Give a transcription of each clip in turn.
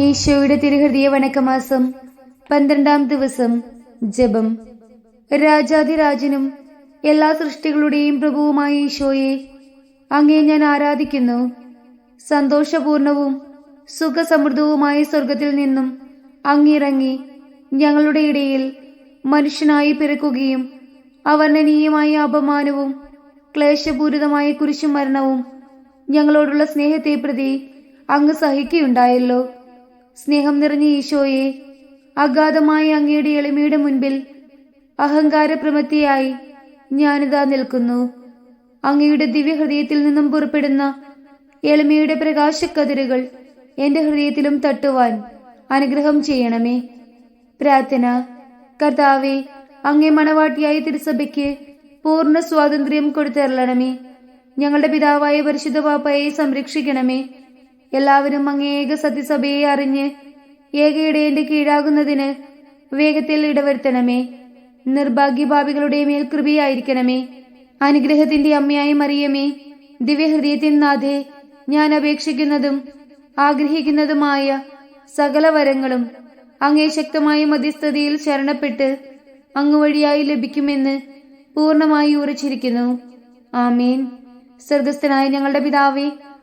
ഈശോയുടെ തിരുഹൃദയ വണക്കമാസം പന്ത്രണ്ടാം ദിവസം ജപം. രാജാതിരാജനും എല്ലാ സൃഷ്ടികളുടെയും പ്രഭുവുമായ ഈശോയെ അങ്ങേ ഞാൻ ആരാധിക്കുന്നു. സന്തോഷപൂർണവും സുഖസമൃദ്ധവുമായ സ്വർഗത്തിൽ നിന്നും അങ്ങിറങ്ങി ഞങ്ങളുടെ ഇടയിൽ മനുഷ്യനായി പിറക്കുകയും അവർണനീയമായ അപമാനവും ക്ലേശപൂരിതമായ കുരിശുമരണവും ഞങ്ങളോടുള്ള സ്നേഹത്തെ പ്രതി അങ്ങ് സഹിക്കുകയുണ്ടായല്ലോ. സ്നേഹം നിറഞ്ഞ ഈശോയെ അഗാധമായ അങ്ങയുടെ എളിമയുടെ മുൻപിൽ അഹങ്കാരപ്രമത്തിയായി ഞാനിതാ നിൽക്കുന്നു. അങ്ങയുടെ ദിവ്യഹൃദയത്തിൽ നിന്നും പുറപ്പെടുന്ന എളിമയുടെ പ്രകാശക്കതിരുകൾ എന്റെ ഹൃദയത്തിലും തട്ടുവാൻ അനുഗ്രഹം ചെയ്യണമേ. പ്രാർത്ഥന. കർത്താവെ അങ്ങേ മണവാട്ടിയായ തിരുസഭയ്ക്ക് പൂർണ സ്വാതന്ത്ര്യം കൊടുത്തരളണമേ. ഞങ്ങളുടെ പിതാവായ പരിശുദ്ധ പാപ്പയെ സംരക്ഷിക്കണമേ. എല്ലാവരും അങ്ങേക സത്യസഭയെ അറിഞ്ഞ് ഏകയിടയന്റെ കീഴാകുന്നതിന് വേഗത്തിൽ ഇടവരുത്തണമേ. നിർഭാഗ്യഭാവികളുടെ മേൽ കൃപയായിരിക്കണമേ. അനുഗ്രഹത്തിന്റെ അമ്മയായി മറിയമേ. ദിവ്യഹൃദയത്തിൻ നാഥേ ഞാൻ അപേക്ഷിക്കുന്നതും ആഗ്രഹിക്കുന്നതുമായ സകല വരങ്ങളും അങ്ങേ ശക്തമായ മധ്യസ്ഥതയിൽ ശരണപ്പെട്ട് അങ്ങ് വഴിയായി ലഭിക്കുമെന്ന് പൂർണമായി ഉറച്ചിരിക്കുന്നു. ആമീൻ. സ്വർഗസ്ഥനായ ഞങ്ങളുടെ പിതാവേ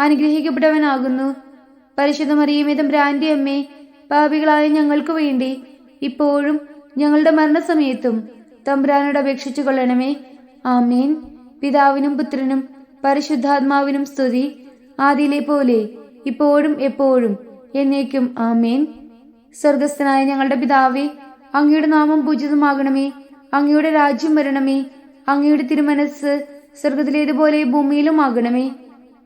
അനുഗ്രഹിക്കപ്പെട്ടവനാകുന്നു. പരിശുദ്ധ മറിയമേ തമ്പ്രാന്റെ അമ്മേ പാപികളായ ഞങ്ങൾക്ക് വേണ്ടി. ഇപ്പോഴും ഞങ്ങളുടെ മരണസമയത്തും തമ്പ്രാനോട് അപേക്ഷിച്ചു കൊള്ളണമേ. ആമേൻ. പിതാവിനും പുത്രനും പരിശുദ്ധാത്മാവിനും സ്തുതി. ആദിയിലെ പോലെ ഇപ്പോഴും എപ്പോഴും എന്നേക്കും ആമീൻ. സ്വർഗസ്ഥനായ ഞങ്ങളുടെ പിതാവേ അങ്ങയുടെ നാമം പൂജിതമാകണമേ. അങ്ങയുടെ രാജ്യം വരണമേ. അങ്ങയുടെ തിരുമനസ് സ്വർഗത്തിലേതുപോലെ ഭൂമിയിലും ആകണമേ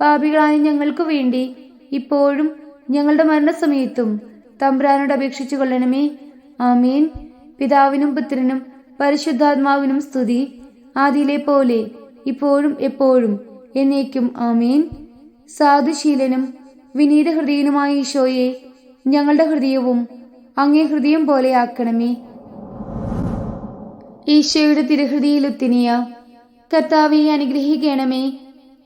പാപികളായ ഞങ്ങൾക്ക് വേണ്ടി ഇപ്പോഴും ഞങ്ങളുടെ മരണസമയത്തും തമ്പ്രാനോട് അപേക്ഷിച്ചു കൊള്ളണമേ. ആമീൻ. പിതാവിനും പുത്രനും പരിശുദ്ധാത്മാവിനും സ്തുതി. ആദിയിലെ പോലെ ഇപ്പോഴും എപ്പോഴും എന്നേക്കും ആമീൻ. സാധുശീലനും വിനീത ഹൃദയനുമായ ഈശോയെ ഞങ്ങളുടെ ഹൃദയവും അങ്ങേ ഹൃദയം പോലെ ആക്കണമേ. ഈശോയുടെ തിരുഹൃതിയിലുത്തിനിയ കർത്താവെ അനുഗ്രഹിക്കണമേ.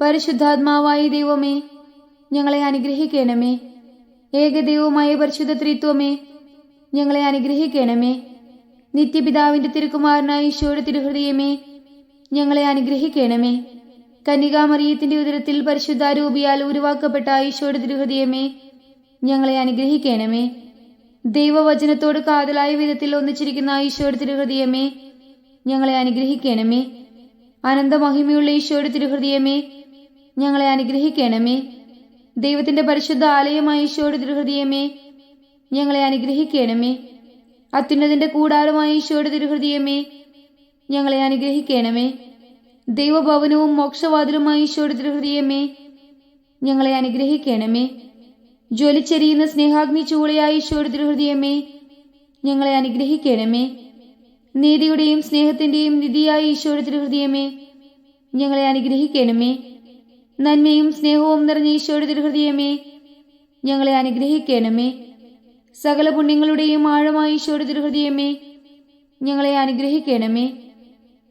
പരിശുദ്ധാത്മാവായ ദൈവമേ ഞങ്ങളെ അനുഗ്രഹിക്കണമേ. ഏകദൈവമായ പരിശുദ്ധ ത്രിത്വമേ ഞങ്ങളെ അനുഗ്രഹിക്കണമേ. നിത്യപിതാവിന്റെ തിരുക്കുമാരനായ ഈശോയുടെ തിരുഹൃദയമേ ഞങ്ങളെ അനുഗ്രഹിക്കണമേ. കന്യകാമറിയത്തിന്റെ ഉദരത്തിൽ പരിശുദ്ധാരൂപിയാൽ ഉരുവാക്കപ്പെട്ട ഈശോയുടെ തിരുഹൃദയമേ ഞങ്ങളെ അനുഗ്രഹിക്കണമേ. ദൈവവചനത്തോട് കാതലായ വിധത്തിൽ ഒന്നിച്ചിരിക്കുന്ന ഈശോയുടെ തിരുഹൃദയമേ ഞങ്ങളെ അനുഗ്രഹിക്കണമേ. അനന്തമഹിമയുള്ള ഈശോയുടെ തിരുഹൃദയമേ ഞങ്ങളെ അനുഗ്രഹിക്കണമേ. ദൈവത്തിന്റെ പരിശുദ്ധ ആലയമായ ഈശോയുടെ തിരുഹൃദയമേ ഞങ്ങളെ അനുഗ്രഹിക്കണമേ. അത്യുന്നതിന്റെ കൂടാരമായ ഈശോയുടെ തിരുഹൃദയമേ ഞങ്ങളെ അനുഗ്രഹിക്കണമേ. ദൈവഭവനവും മോക്ഷവാതിലുമായ ഈശോയുടെ തിരുഹൃദയമേ ഞങ്ങളെ അനുഗ്രഹിക്കണമേ. ജ്വലിച്ചെരിയുന്ന സ്നേഹാഗ്നി ചൂളയായ ഈശോയുടെ തിരുഹൃദയമേ ഞങ്ങളെ അനുഗ്രഹിക്കണമേ. നീതിയുടെയും സ്നേഹത്തിന്റെയും നിധിയായ ഈശോയുടെ തിരുഹൃദയമേ ഞങ്ങളെ അനുഗ്രഹിക്കണമേ. നന്മയും സ്നേഹവും നിറഞ്ഞ ഈശോയുടെ തിരുഹൃദയമേ ഞങ്ങളെ അനുഗ്രഹിക്കണമേ. സകല പുണ്യങ്ങളുടെയും ആഴമായ ഈശോയുടെ തിരുഹൃദയമേ ഞങ്ങളെ അനുഗ്രഹിക്കണമേ.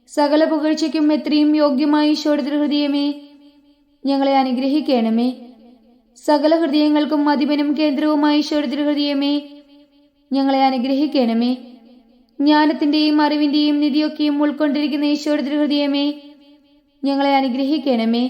സകല പുകഴ്ചയ്ക്കും എത്രയും യോഗ്യമായ ഈശോയുടെ തിരുഹൃദയമേ ഞങ്ങളെ അനുഗ്രഹിക്കണമേ. സകല ഹൃദയങ്ങൾക്കും അധിപനും കേന്ദ്രവുമായ ഈശോയുടെ തിരുഹൃദയമേ ഞങ്ങളെ അനുഗ്രഹിക്കണമേ. ജ്ഞാനത്തിന്റെയും അറിവിന്റെയും നിധിയൊക്കെയും ഉൾക്കൊണ്ടിരിക്കുന്ന ഈശോയുടെ തിരുഹൃദയമേ ഞങ്ങളെ അനുഗ്രഹിക്കണമേ.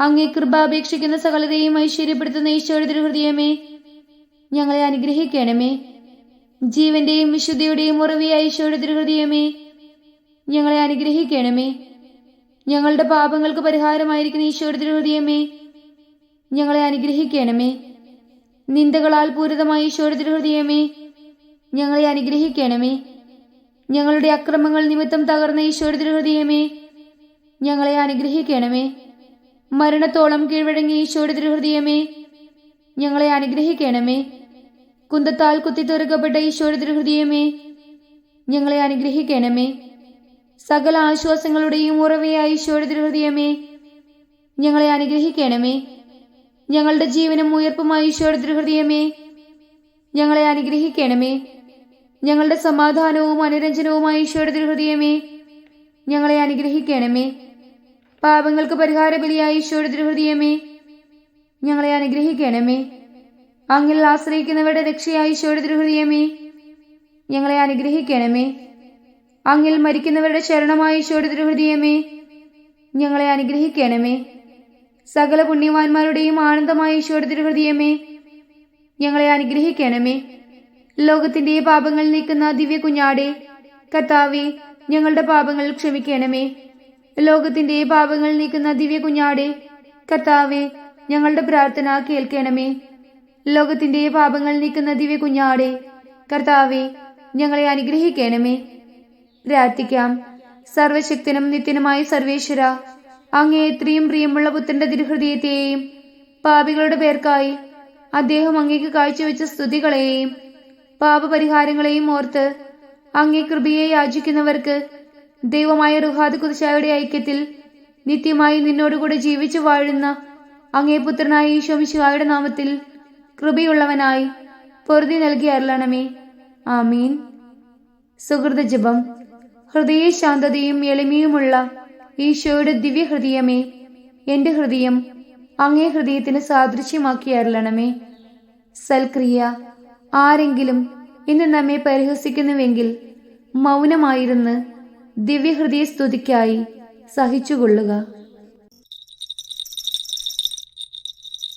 അങ്ങേ കൃപ അപേക്ഷിക്കുന്ന സകലതയും ഐശ്വര്യപ്പെടുത്തുന്ന ഈശോയുടെ ഹൃദയമേ ഞങ്ങളെ അനുഗ്രഹിക്കണമേ. ജീവന്റെയും വിശുദ്ധിയുടെയും ഉറവിയായ ഈശോയുടെ ഹൃദയമേ ഞങ്ങളെ അനുഗ്രഹിക്കണമേ. ഞങ്ങളുടെ പാപങ്ങൾക്ക് പരിഹാരമായിരിക്കുന്ന ഈശോയുടെ ഹൃദയമേ ഞങ്ങളെ അനുഗ്രഹിക്കണമേ. നിന്ദകളാൽ പൂരിതമായ ഈശോയുടെ ഹൃദയമേ ഞങ്ങളെ അനുഗ്രഹിക്കണമേ. ഞങ്ങളുടെ അക്രമങ്ങൾ നിമിത്തം തകർന്ന ഈശോയുടെ ഹൃദയമേ ഞങ്ങളെ അനുഗ്രഹിക്കണമേ. മരണത്തോളം കീഴ്വഴങ്ങി ഈശോയുടെ തിരുഹൃദയമേ ഞങ്ങളെ അനുഗ്രഹിക്കണമേ. കുന്തത്താൽ കുത്തിത്തെറുക്കപ്പെട്ട ഈശോയുടെ തിരുഹൃദയമേ ഞങ്ങളെ അനുഗ്രഹിക്കണമേ. സകല ആശ്വാസങ്ങളുടെയും ഉറവയായ ഈശോയുടെ തിരുഹൃദയമേ ഞങ്ങളെ അനുഗ്രഹിക്കണമേ. ഞങ്ങളുടെ ജീവനും ഉയർപ്പുമായി ഈശോയുടെ തിരുഹൃദയമേ ഞങ്ങളെ അനുഗ്രഹിക്കണമേ. ഞങ്ങളുടെ സമാധാനവും അനുരഞ്ജനവുമായി ഈശോയുടെ തിരുഹൃദയമേ ഞങ്ങളെ അനുഗ്രഹിക്കണമേ. പാപങ്ങൾക്ക് പരിഹാര ബലിയായി തിരുഹൃദയമേ ഞങ്ങളെ അനുഗ്രഹിക്കണമേ. അങ്ങിൽ ആശ്രയിക്കുന്നവരുടെ രക്ഷയായി തിരുഹൃദയമേ ഞങ്ങളെ അനുഗ്രഹിക്കണമേ. അങ്ങിൽ മരിക്കുന്നവരുടെ ശരണമായി തിരുഹൃദയമേ ഞങ്ങളെ അനുഗ്രഹിക്കണമേ. സകല പുണ്യവാന്മാരുടെയും ആനന്ദമായി തിരുഹൃദയമേ ഞങ്ങളെ അനുഗ്രഹിക്കണമേ. ലോകത്തിന്റെ പാപങ്ങൾ നീക്കുന്ന ദിവ്യ കുഞ്ഞാടെ കർത്താവെ ഞങ്ങളുടെ പാപങ്ങൾ ക്ഷമിക്കണമേ. ലോകത്തിന്റെ പാപങ്ങൾ നീക്കുന്ന ദിവ്യ കുഞ്ഞാടെ കർത്താവെ ഞങ്ങളുടെ പ്രാർത്ഥന കേൾക്കണമേ. ലോകത്തിന്റെ പാപങ്ങൾ നീക്കുന്ന ദിവ്യ കുഞ്ഞാടെ കർത്താവെ ഞങ്ങളെ അനുഗ്രഹിക്കണമേ. പ്രാർത്ഥിക്കാം. സർവശക്തനും നിത്യനുമായ സർവേശ്വര അങ്ങേ എത്രയും പ്രിയമുള്ള പുത്രന്റെ തിരുഹൃദയത്തെയും പാപികളുടെ പേർക്കായി അദ്ദേഹം അങ്ങേക്ക് കാഴ്ചവെച്ച സ്തുതികളെയും പാപപരിഹാരങ്ങളെയും ഓർത്ത് അങ്ങേ കൃപയെ യാചിക്കുന്നവർക്ക് ദൈവമായ റുഹാദ് കുതിശായുടെ ഐക്യത്തിൽ നിത്യമായി നിന്നോടുകൂടെ ജീവിച്ചു വാഴുന്ന അങ്ങേ പുത്രനായ ഈശോമിശുഹായുടെ നാമത്തിൽ കൃപയുള്ളവനായി പൊറുതി നൽകി അരുളണമേ. ആമീൻ. സുഹൃത ജപം. ഹൃദയ ശാന്തതയും എളിമയുമുള്ള ഈശോയുടെ ദിവ്യഹൃദയമേ എന്റെ ഹൃദയം അങ്ങേ ഹൃദയത്തിന് സാദൃശ്യമാക്കി അരുളണമേ. സൽക്രിയ ആരെങ്കിലും ഇന്ന് നമ്മെ പരിഹസിക്കുന്നുവെങ്കിൽ മൗനമായിരുന്ന് ദിവ്യഹൃദയ സ്തുതിക്കായി സഹിച്ചുകൊള്ളുക.